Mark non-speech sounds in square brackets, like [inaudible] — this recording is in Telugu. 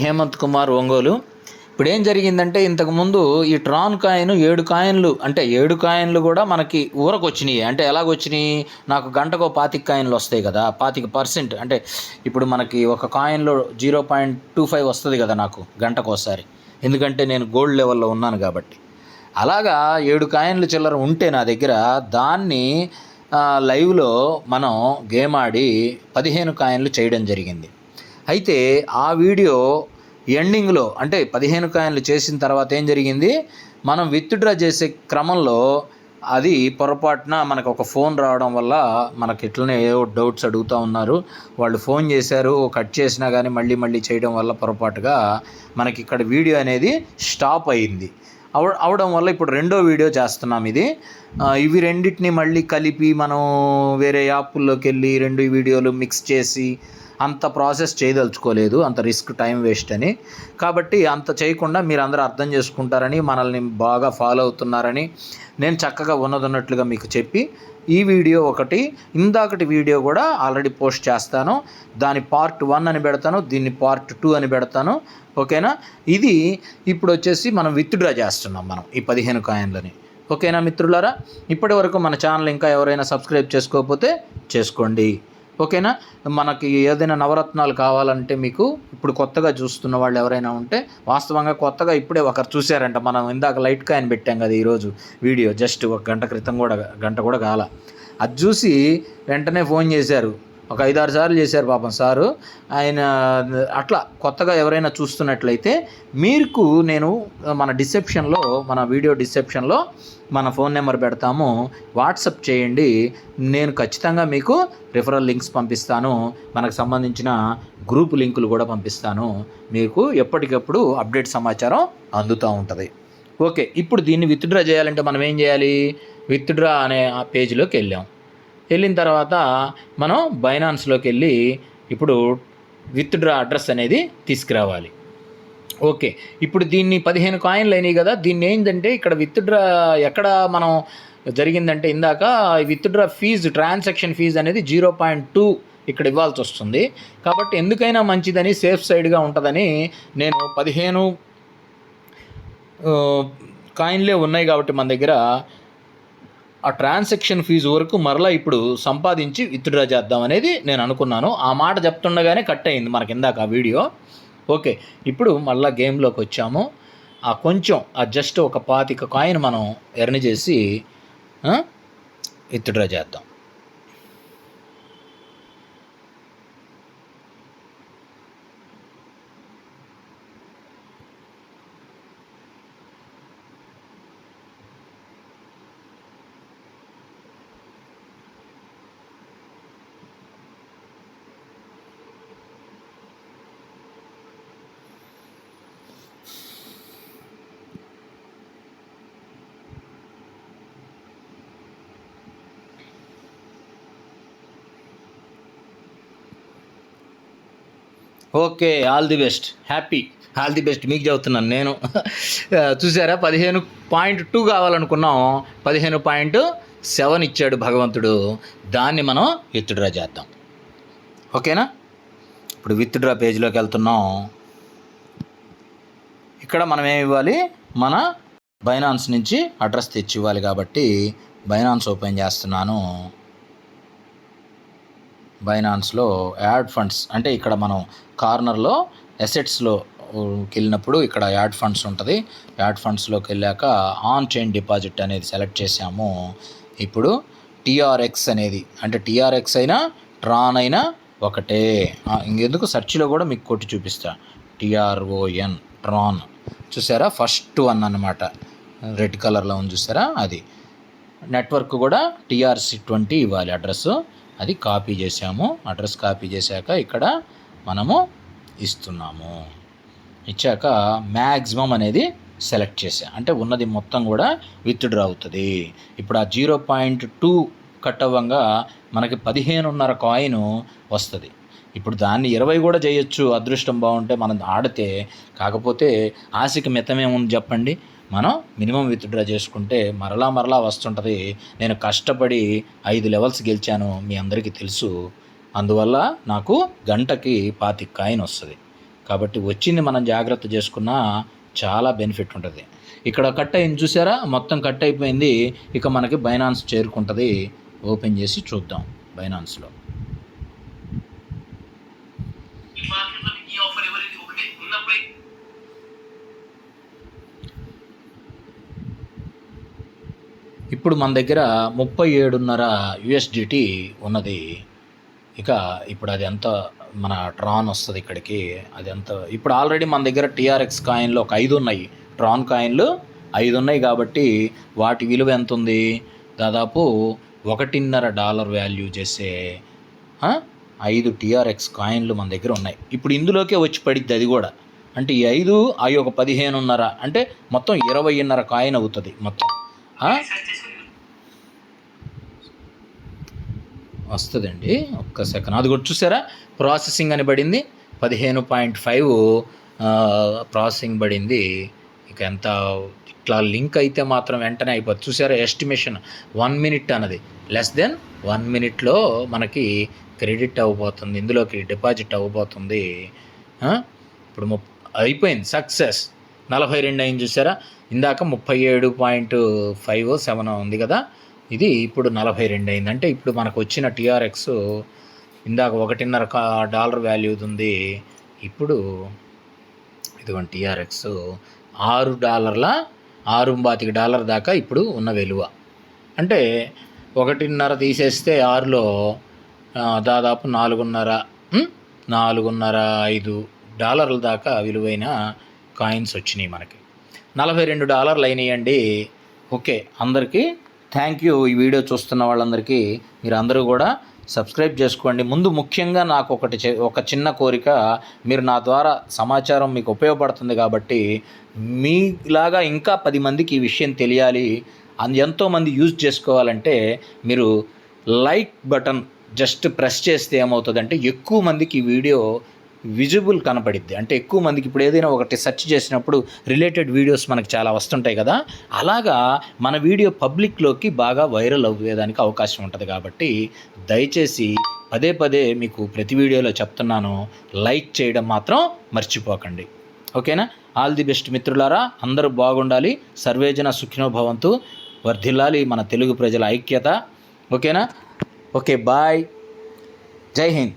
హేమంత్ కుమార్ ఒంగోలు. ఇప్పుడు ఏం జరిగిందంటే ఇంతకుముందు ఈ ట్రాన్ కాయిన్ ఏడు కాయిన్లు అంటే ఏడు కాయిన్లు కూడా మనకి ఊరకు వచ్చినాయి అంటే ఎలాగొచ్చినాయి? నాకు గంటకో పాతిక కాయిన్లు వస్తాయి కదా పాతిక పర్సెంట్. అంటే ఇప్పుడు మనకి ఒక కాయిన్లో జీరో పాయింట్ టూ ఫైవ్ వస్తుంది కదా నాకు గంటకోసారి. ఎందుకంటే నేను గోల్డ్ లెవెల్లో ఉన్నాను కాబట్టి. అలాగా ఏడు కాయిన్లు చిల్లర ఉంటే నా దగ్గర దాన్ని లైవ్లో మనం గేమ్ ఆడి పదిహేను కాయిన్లు చేయడం జరిగింది. అయితే ఆ వీడియో ఎండింగ్లో అంటే పదిహేను కాయిన్లు చేసిన తర్వాత ఏం జరిగింది? మనం విత్డ్రా చేసే క్రమంలో అది పొరపాటున మనకు ఒక ఫోన్ రావడం వల్ల మనకి ఇట్లనే ఏవో డౌట్స్ అడుగుతూ ఉన్నారు. వాళ్ళు ఫోన్ చేశారు కట్ చేసినా కానీ మళ్ళీ మళ్ళీ చేయడం వల్ల పొరపాటుగా మనకి ఇక్కడ వీడియో అనేది స్టాప్ అయింది. అవ అవడం వల్ల ఇప్పుడు రెండో వీడియో చేస్తున్నాం ఇది. ఇవి రెండింటిని మళ్ళీ కలిపి మనం వేరే యాప్ల్లోకి వెళ్ళి రెండు వీడియోలు మిక్స్ చేసి అంత ప్రాసెస్ చేయదలుచుకోలేదు అంత రిస్క్ టైం వేస్ట్ అని. కాబట్టి అంత చేయకుండా మీరు అందరూ అర్థం చేసుకుంటారని మనల్ని బాగా ఫాలో అవుతున్నారని నేను చక్కగా ఉన్నదన్నట్లుగా మీకు చెప్పి ఈ వీడియో ఒకటి ఇందాకటి వీడియో కూడా ఆల్రెడీ పోస్ట్ చేస్తాను. దాని పార్ట్ వన్ అని పెడతాను దీన్ని పార్ట్ టూ అని పెడతాను. ఓకేనా? ఇది ఇప్పుడు వచ్చేసి మనం విత్డ్రా చేస్తున్నాం మనం ఈ పదిహేను కాయిన్లని. ఓకేనా మిత్రులారా? ఇప్పటి వరకు మన ఛానల్ ఇంకా ఎవరైనా సబ్స్క్రైబ్ చేసుకోకపోతే చేసుకోండి. ఓకేనా? మనకి ఏదైనా నవరత్నాలు కావాలంటే మీకు ఇప్పుడు కొత్తగా చూస్తున్న వాళ్ళు ఎవరైనా ఉంటే వాస్తవంగా కొత్తగా ఇప్పుడే ఒకరు చూశారంట. మనం ఇందాక లైట్ కాయన్ పెట్టాం కదా ఈరోజు వీడియో. జస్ట్ ఒక గంట క్రితం కూడా గంట కూడా కాల. అది చూసి వెంటనే ఫోన్ చేశారు. ఒక ఐదారు సార్లు చేశారు పాపం సారు. ఆయన అట్లా కొత్తగా ఎవరైనా చూస్తున్నట్లయితే మీకు నేను మన డిసెప్షన్లో మన వీడియో డిసెప్షన్లో మన ఫోన్ నెంబర్ పెడతాము. వాట్సప్ చేయండి. నేను ఖచ్చితంగా మీకు రిఫరల్ లింక్స్ పంపిస్తాను. మనకు సంబంధించిన గ్రూప్ లింకులు కూడా పంపిస్తాను. మీకు ఎప్పటికప్పుడు అప్డేట్ సమాచారం అందుతూ ఉంటుంది. ఓకే ఇప్పుడు దీన్ని విత్డ్రా చేయాలంటే మనం ఏం చేయాలి? విత్డ్రా అనే ఆ పేజీలోకి వెళ్ళాం. వెళ్ళిన తర్వాత మనం బైనాన్స్లోకి వెళ్ళి ఇప్పుడు విత్డ్రా అడ్రస్ అనేది తీసుకురావాలి. ఓకే. ఇప్పుడు దీన్ని పదిహేను కాయిన్లు అయినాయి కదా దీన్ని ఏంటంటే ఇక్కడ విత్డ్రా ఎక్కడ మనం జరిగిందంటే ఇందాక విత్డ్రా ఫీజు ట్రాన్సాక్షన్ ఫీజు అనేది జీరో పాయింట్ టూ ఇక్కడ ఇవ్వాల్సి వస్తుంది. కాబట్టి ఎందుకైనా మంచిదని సేఫ్ సైడ్గా ఉంటుందని నేను పదిహేను కాయిన్లే ఉన్నాయి కాబట్టి మన దగ్గర ఆ ట్రాన్సాక్షన్ ఫీజు వరకు మరలా ఇప్పుడు సంపాదించి విత్డ్రా చేద్దాం అనేది నేను అనుకున్నాను. ఆ మాట చెప్తుండగానే కట్ అయింది మనకి ఇందాక ఆ వీడియో ఓకే ఇప్పుడు మళ్ళీ గేమ్లోకి వచ్చాము. ఆ కొంచెం ఆ జస్ట్ ఒక పాతిక కాయిన్ మనం ఎర్న్ చేసి విత్డ్రా చేద్దాం. Okay all the best. Happy. All the best. మీకు చెబుతున్నాను నేను. [laughs] చూసారా? పదిహేను పాయింట్ టూ కావాలనుకున్నాం పదిహేను పాయింట్ సెవెన్ ఇచ్చాడు భగవంతుడు. దాన్ని మనం విత్డ్రా చేద్దాం. ఓకేనా? ఇప్పుడు విత్డ్రా పేజీలోకి వెళ్తున్నాం. ఇక్కడ మనం ఏమి ఇవ్వాలి? మన బైనాన్స్ నుంచి అడ్రస్ తెచ్చి ఇవ్వాలి కాబట్టి బైనాన్స్ ఓపెన్ చేస్తున్నాను. బైనాన్స్లో యాడ్ ఫండ్స్ అంటే ఇక్కడ మనం కార్నర్లో ఎసెట్స్లో వెళ్ళినప్పుడు ఇక్కడ యాడ్ ఫండ్స్ ఉంటుంది. యాడ్ ఫండ్స్లోకి వెళ్ళాక ఆన్ చైన్ డిపాజిట్ అనేది సెలెక్ట్ చేసాము ఇప్పుడు టీఆర్ఎక్స్ అనేది అంటే టీఆర్ఎక్స్ అయినా ట్రాన్ అయినా ఒకటే. ఇంకెందుకు? సెర్చ్లో కూడా మీకు కొట్టి చూపిస్తా. TRON Tron. చూసారా? ఫస్ట్ వన్ అన్నమాట. రెడ్ కలర్లో ఉంది చూసారా? అది. నెట్వర్క్ కూడా టీఆర్సీ ట్వంటీ ఇవ్వాలి అడ్రస్ అది కాపీ చేసాము అడ్రస్ కాపీ చేశాక ఇక్కడ మనము ఇస్తున్నాము. ఇచ్చాక మ్యాక్సిమం అనేది సెలెక్ట్ చేసా అంటే ఉన్నది మొత్తం కూడా విత్డ్రా అవుతుంది. ఇప్పుడు ఆ జీరో పాయింట్ టూ కట్ అవ్వంగా మనకి పదిహేనున్నర కాయిన్ వస్తుంది. ఇప్పుడు దాన్ని ఇరవై కూడా చేయొచ్చు. అదృష్టం బాగుంటే మనం ఆడితే కాకపోతే ఆశకి మితమేముంది చెప్పండి? మనం మినిమం విత్డ్రా చేసుకుంటే మరలా మరలా వస్తుంటుంది. నేను కష్టపడి ఐదు లెవెల్స్ గెలిచాను మీ అందరికీ తెలుసు. అందువల్ల నాకు గంటకి పాతి కాయిన్ వస్తుంది. కాబట్టి వచ్చింది మనం జాగ్రత్త చేసుకున్నా చాలా బెనిఫిట్ ఉంటుంది. ఇక్కడ కట్ అయింది చూసారా? మొత్తం కట్ అయిపోయింది. ఇక మనకి బైనాన్స్ చేరుకుంటుంది. ఓపెన్ చేసి చూద్దాం బైనాన్స్లో ఈ మార్కెట్లో మీకు ఈ ఆఫర్ ఎవరికి ఒకటి ఉన్నప్పుడే ఇప్పుడు మన దగ్గర ముప్పై ఏడున్నర యుఎస్డిటి ఉన్నది. ఇక ఇప్పుడు అది ఎంత మన ట్రాన్ వస్తుంది ఇక్కడికి అది ఎంత ఇప్పుడు ఆల్రెడీ మన దగ్గర టీఆర్ఎక్స్ కాయిన్లు ఒక ఐదు ఉన్నాయి ట్రాన్ కాయిన్లు ఐదు ఉన్నాయి కాబట్టి వాటి విలువ ఎంత ఉంది దాదాపు ఒకటిన్నర డాలర్ వాల్యూ చేసే ఐదు టీఆర్ఎక్స్ కాయిన్లు మన దగ్గర ఉన్నాయి. ఇప్పుడు ఇందులోకే వచ్చి పడిద్ది అది కూడా. అంటే ఈ ఐదు అవి ఒక పదిహేనున్నర అంటే మొత్తం ఇరవైన్నర కాయిన్ అవుతుంది మొత్తం ఆ? సెర్చ్ చేసుకుని వస్తుందండి. ఒక్క సెకండ్. అది కూడా చూసారా? ప్రాసెసింగ్ అని పడింది. పదిహేను పాయింట్ ఫైవ్ ప్రాసెసింగ్ పడింది. ఇక ఎంత ఇట్లా లింక్ అయితే మాత్రం వెంటనే అయిపోతుంది చూసారా? ఎస్టిమేషన్ వన్ మినిట్ అన్నది. లెస్ దెన్ వన్ మినిట్లో మనకి క్రెడిట్ అవ్వబోతుంది. ఇందులోకి డిపాజిట్ అవ్వబోతుంది. ఇప్పుడు ముప్ అయిపోయింది. సక్సెస్ నలభై రెండు అయింది చూసారా? ఇందాక ముప్పై ఏడు పాయింట్ ఫైవ్ సెవెన్ ఉంది కదా? ఇది ఇప్పుడు నలభై రెండు అయింది. అంటే ఇప్పుడు మనకు వచ్చిన టీఆర్ఎక్స్ ఇందాక ఒకటిన్నర డాలర్ వాల్యూ ఉంది ఇప్పుడు ఇదిగోండి టీఆర్ఎక్స్ ఆరు డాలర్ల ఆరు బాతిక డాలర్ దాకా ఇప్పుడు ఉన్న విలువ. అంటే ఒకటిన్నర తీసేస్తే ఆరులో దాదాపు నాలుగున్నర నాలుగున్నర ఐదు డాలర్ల దాకా విలువైన కాయిన్స్ వచ్చినాయి మనకి. నలభై రెండు డాలర్లు అయినాయండి. ఓకే అందరికీ థ్యాంక్ యూ ఈ వీడియో చూస్తున్న వాళ్ళందరికీ మీరు అందరూ కూడా సబ్స్క్రైబ్ చేసుకోండి. ముందు ముఖ్యంగా నాకు ఒకటి ఒక చిన్న కోరిక మీరు నా ద్వారా సమాచారం మీకు ఉపయోగపడుతుంది కాబట్టి మీలాగా ఇంకా పది మందికి ఈ విషయం తెలియాలి. అది ఎంతోమంది యూజ్ చేసుకోవాలంటే మీరు లైక్ బటన్ జస్ట్ ప్రెస్ చేస్తే ఏమవుతుందంటే ఎక్కువ మందికి ఈ వీడియో విజిబుల్ కనపడిద్ది. అంటే ఎక్కువ మందికి ఇప్పుడు ఏదైనా ఒకటి సెర్చ్ చేసినప్పుడు రిలేటెడ్ వీడియోస్ మనకు చాలా వస్తుంటాయి కదా. అలాగా మన వీడియో పబ్లిక్లోకి బాగా వైరల్ అవ్వేదానికి అవకాశం ఉంటుంది కాబట్టి దయచేసి పదే పదే మీకు ప్రతి వీడియోలో చెప్తున్నాను. లైక్ చేయడం మాత్రం మర్చిపోకండి. ఓకేనా? ఆల్ ది బెస్ట్ మిత్రులారా. అందరూ బాగుండాలి. సర్వేజన సుఖినోభవంతు వర్ధిల్లాలి మన తెలుగు ప్రజల ఐక్యత. ఓకేనా? Okay bye. జై హింద్.